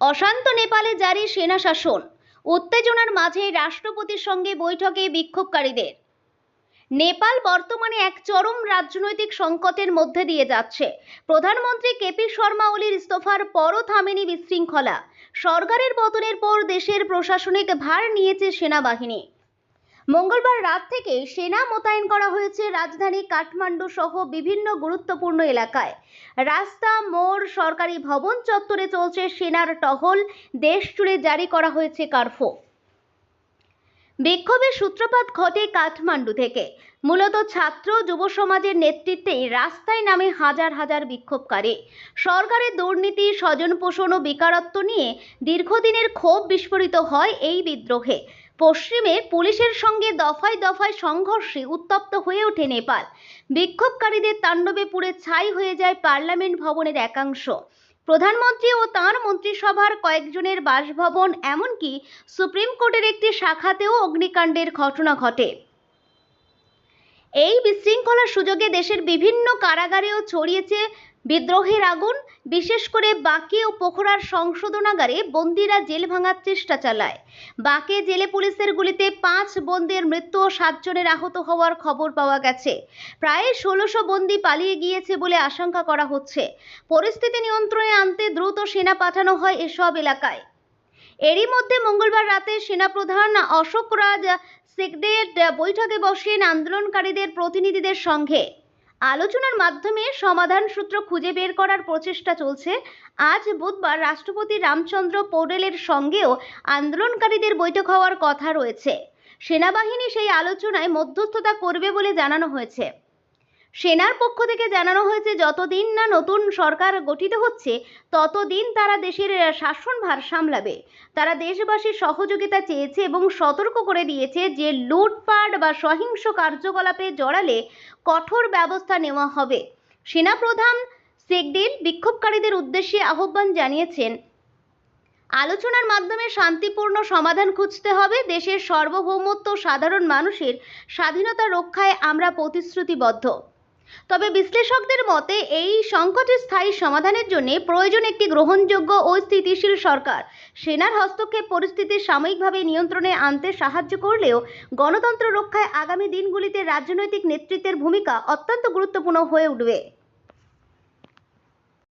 অশান্ত নেপালে জারি সেনা শাসন। উত্তেজনার মাঝে রাষ্ট্রপতির সঙ্গে বৈঠকে বিক্ষোভকারীদের। নেপাল বর্তমানে এক চরম রাজনৈতিক সংকটের মধ্যে দিয়ে যাচ্ছে। প্রধানমন্ত্রী কেপি শর্মা ওলির ইস্তফার পরও থামেনি বিশৃঙ্খলা। সরকারের পতনের পর দেশের প্রশাসনিক ভার নিয়েছে সেনাবাহিনী। মঙ্গলবার রাত থেকে সেনা মোতায়েন করা হয়েছে রাজধানী কাঠমান্ডু সহ বিভিন্ন গুরুত্বপূর্ণ এলাকায়। রাস্তা, মোড়, সরকারি ভবন চত্বরে চলছে সেনার টহল। দেশ জুড়ে জারি করা হয়েছে কার্ফু বিক্ষোভের সূত্রপাত ঘটে কাঠমান্ডু থেকে। মূলত ছাত্র যুব সমাজের নেতৃত্বেই রাস্তায় নামে হাজার হাজার বিক্ষোভকারী। সরকারের দুর্নীতি স্বজন পোষণ ও বেকারত্ব নিয়ে দীর্ঘদিনের ক্ষোভ বিস্ফোরিত হয় এই বিদ্রোহে। পশ্চিমে পুলিশের সঙ্গে দফায় দফায় সংঘর্ষে উত্তপ্ত হয়ে ওঠে নেপাল। বিক্ষোভকারীদের তাণ্ডবে পুড়ে ছাই হয়ে যায় পার্লামেন্ট ভবনের একাংশ। প্রধানমন্ত্রী ও তাঁর মন্ত্রিসভার কয়েকজনের বাসভবন এমনকি সুপ্রিম কোর্টের একটি শাখাতেও অগ্নিকাণ্ডের ঘটনা ঘটে। এই বিশৃঙ্খলার সুযোগে দেশের বিভিন্ন কারাগারেও ছড়িয়েছে বিদ্রোহের আগুন, বিশেষ করে বাকি ও পোখরার সংশোধনাগারে বন্দিরা জেল ভাঙার চেষ্টা চালায়। বাকে জেলে পুলিশের গুলিতে পাঁচ বন্দির মৃত্যু ও সাতজনের আহত হওয়ার খবর পাওয়া গেছে। প্রায় ষোলোশো বন্দি পালিয়ে গিয়েছে বলে আশঙ্কা করা হচ্ছে। পরিস্থিতি নিয়ন্ত্রণে আনতে দ্রুত সেনা পাঠানো হয় এসব এলাকায়। এরই মধ্যে মঙ্গলবার রাতে সেনাপ্রধান অশোক রাজ সিকডেট বৈঠকে বসেন আন্দোলনকারীদের প্রতিনিধিদের সঙ্গে। আলোচনার মাধ্যমে সমাধান সূত্র খুঁজে বের করার প্রচেষ্টা চলছে। আজ বুধবার রাষ্ট্রপতি রামচন্দ্র পৌডেলের সঙ্গেও আন্দোলনকারীদের বৈঠক হওয়ার কথা রয়েছে। সেনাবাহিনী সেই আলোচনায় মধ্যস্থতা করবে বলে জানানো হয়েছে। সেনার পক্ষ থেকে জানানো হয়েছে, যতদিন না নতুন সরকার গঠিত হচ্ছে, ততদিন তারা দেশের শাসনভার সামলাবে। তারা দেশবাসীর সহযোগিতা চেয়েছে এবং সতর্ক করে দিয়েছে যে, লুটপাট বা সহিংস কার্যকলাপে জড়ালে কঠোর ব্যবস্থা নেওয়া হবে। সেনাপ্রধান সেগডিল বিক্ষোভকারীদের উদ্দেশ্যে আহ্বান জানিয়েছেন, আলোচনার মাধ্যমে শান্তিপূর্ণ সমাধান খুঁজতে হবে, দেশের সার্বভৌমত্ব সাধারণ মানুষের স্বাধীনতা রক্ষায় আমরা প্রতিশ্রুতিবদ্ধ। তবে বিশ্লেষকদের মতে, এই সংকটের স্থায়ী সমাধানের জন্য প্রয়োজন একটি গ্রহণযোগ্য ও স্থিতিশীল সরকার। সেনার হস্তক্ষেপ পরিস্থিতি সাময়িকভাবে নিয়ন্ত্রণে আনতে সাহায্য করলেও গণতন্ত্র রক্ষায় আগামী দিনগুলিতে রাজনৈতিক নেতৃত্বের ভূমিকা অত্যন্ত গুরুত্বপূর্ণ হয়ে উঠবে।